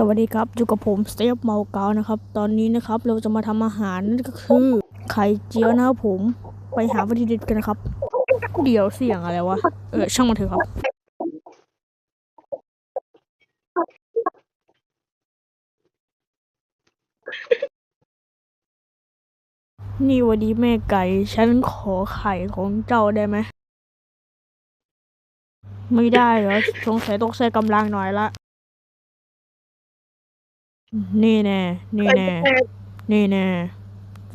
สวัสดีครับอยู่กับผมสเตฟเมาเกานะครับ ตอนนี้นะครับเราจะมาทำอาหารนั่นก็คือไข่เจียวนะครับผมไปหาวัตถุดิบกันนะครับ เดี๋ยวเสียงอะไรวะเออช่างมันเถอะครับ นี่วันนี้แม่ไก่ ฉันขอไข่ของเจ้าได้ไหม ไม่ได้เหรอสงสัยต้องใช้กำลังหน่อยละ นี่แน่ นี่แน่ นี่แน่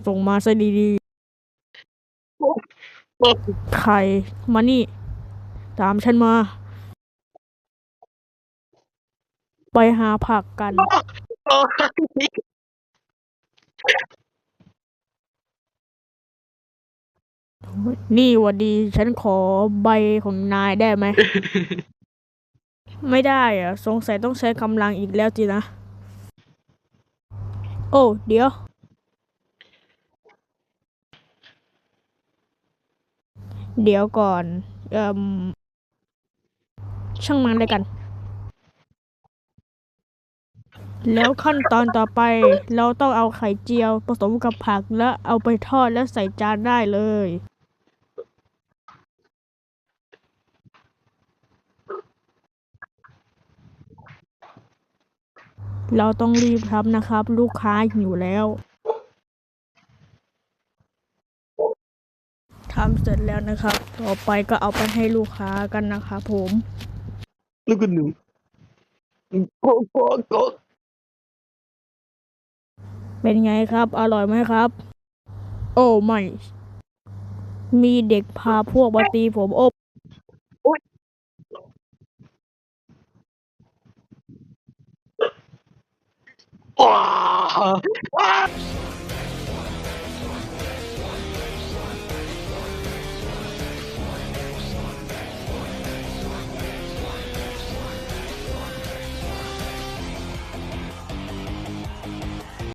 ส่งมาซะดีๆ ใคร มานี่ ตามฉันมา ไปหาผักกัน นี่หวัดดี ฉันขอใบของนายได้ไหม ไม่ได้อะสงสัยต้องใช้กำลังอีกแล้วจีนะ โอ้ เดี๋ยว เดี๋ยวก่อน เอ่มช่างมันเลยกัน แล้วขั้นตอนต่อไป เราต้องเอาไข่เจียวผสมกับผักแล้วเอาไปทอดแล้วใส่จานได้เลย เราต้องรีบทำนะครับ ลูกค้าหิวแล้วทำเสร็จแล้วนะครับ ต่อไปก็เอาไปให้ลูกค้ากันนะครับผม Look at him. Go, go, go. เป็นไงครับ อร่อยไหมครับ โอ้ไม่ มีเด็กพาพวกมาตีผม โอ้ Oh! Ah!